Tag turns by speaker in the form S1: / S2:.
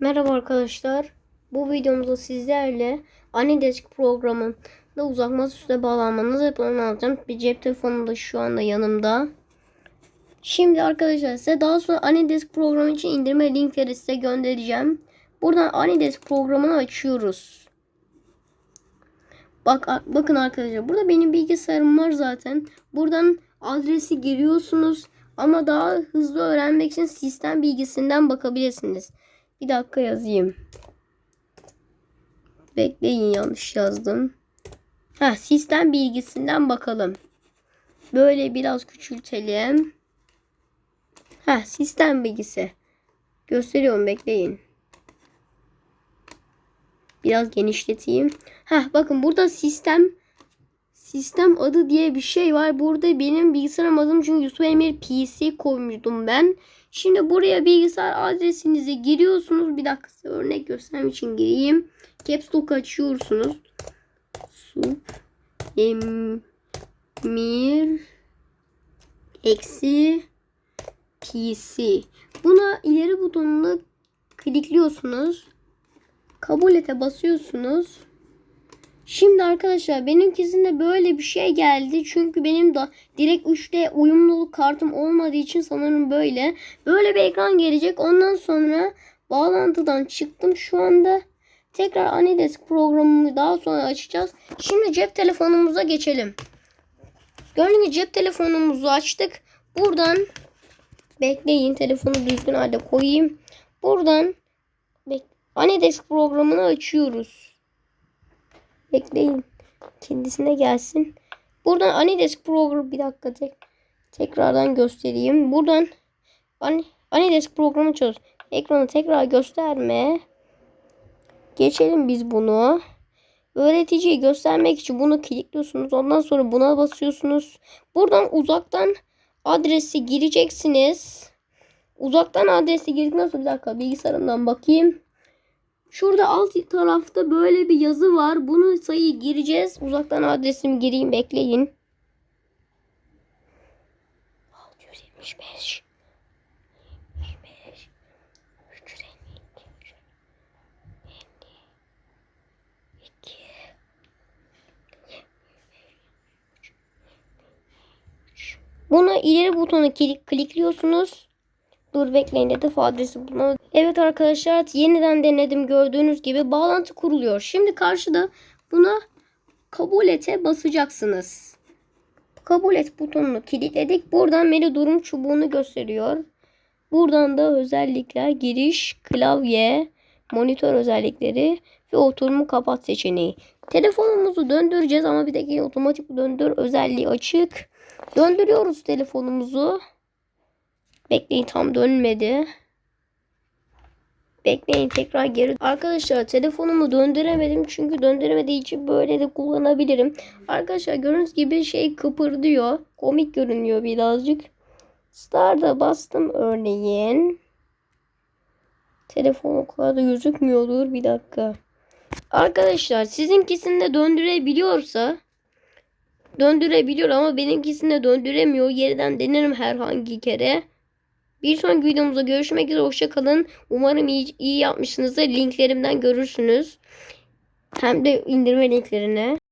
S1: Merhaba arkadaşlar. Bu videomuzda sizlerle Anidesk programında uzak masaüstüne bağlanmanızı yapılan alacağım. Bir cep telefonum da şu anda yanımda. Şimdi arkadaşlar size daha sonra Anidesk programı için indirme linkleri size göndereceğim. Buradan Anidesk programını açıyoruz. Bak bakın arkadaşlar burada benim bilgisayarım var zaten. Buradan adresi giriyorsunuz ama daha hızlı öğrenmek için sistem bilgisinden bakabilirsiniz. Bir dakika yazayım. Bekleyin yanlış yazdım. Ha sistem bilgisinden bakalım. Böyle biraz küçültelim. Ha sistem bilgisi. Gösteriyorum bekleyin. Biraz genişleteyim. Ha bakın burada sistem sistem adı diye bir şey var. Burada benim bilgisayarım adım çünkü Yusuf Emir PC koymuştum ben. Şimdi buraya bilgisayar adresinizi giriyorsunuz. Bir dakika size örnek göstermek için gireyim. Caps Lock açıyorsunuz. Su Emir eksi PC. Buna ileri butonuna klikliyorsunuz. Kabul ete basıyorsunuz. Şimdi arkadaşlar benimkisinde böyle bir şey geldi. Çünkü benim de direkt 3D uyumluluk kartım olmadığı için sanırım böyle. Böyle bir ekran gelecek. Ondan sonra bağlantıdan çıktım. Şu anda tekrar Anidesk programını daha sonra açacağız. Şimdi cep telefonumuza geçelim. Gördüğünüz cep telefonumuzu açtık. Buradan bekleyin telefonu düzgün halde koyayım. Buradan Anidesk programını açıyoruz. Bekleyin. Kendisine gelsin. Buradan Anidesk programı bir dakika tek tekrardan göstereyim. Buradan Ani, Anidesk programı çöz. Ekranı tekrar gösterme. Geçelim biz bunu. Öğreticiyi göstermek için bunu kilitliyorsunuz. Ondan sonra buna basıyorsunuz. Buradan uzaktan adresi gireceksiniz. Uzaktan adresi girdikten sonra bir dakika bilgisayarımdan bakayım. Şurada alt tarafta böyle bir yazı var. Bunu sayıyı gireceğiz. Uzaktan adresimi gireyim bekleyin. 675 75 352 52 Buna ileri butonu klik klikliyorsunuz. Dur bekleyin hedef adresi bulma. Evet arkadaşlar yeniden denedim gördüğünüz gibi bağlantı kuruluyor. Şimdi karşıda buna kabul ete basacaksınız. Kabul et butonunu kilitledik. Buradan menü durum çubuğunu gösteriyor. Buradan da özellikler giriş, klavye, monitör özellikleri ve oturumu kapat seçeneği. Telefonumuzu döndüreceğiz ama bir dakika otomatik döndür özelliği açık. Döndürüyoruz telefonumuzu. Bekleyin tam dönmedi. Bekleyin tekrar geri. Arkadaşlar telefonumu döndüremedim. Çünkü döndüremediği için böyle de kullanabilirim. Arkadaşlar gördüğünüz gibi şey kıpırdıyor. Komik görünüyor birazcık. Start'a bastım örneğin. Telefon o kadar da gözükmüyordur. Bir dakika. Arkadaşlar sizinkisinde döndürebiliyorsa döndürebiliyor ama benimkisinde döndüremiyor. Yerden denerim herhangi kere. Bir sonraki videomuzda görüşmek üzere. Hoşçakalın. Umarım iyi, iyi yapmışsınızdır. Linklerimden görürsünüz. Hem de indirme linklerini.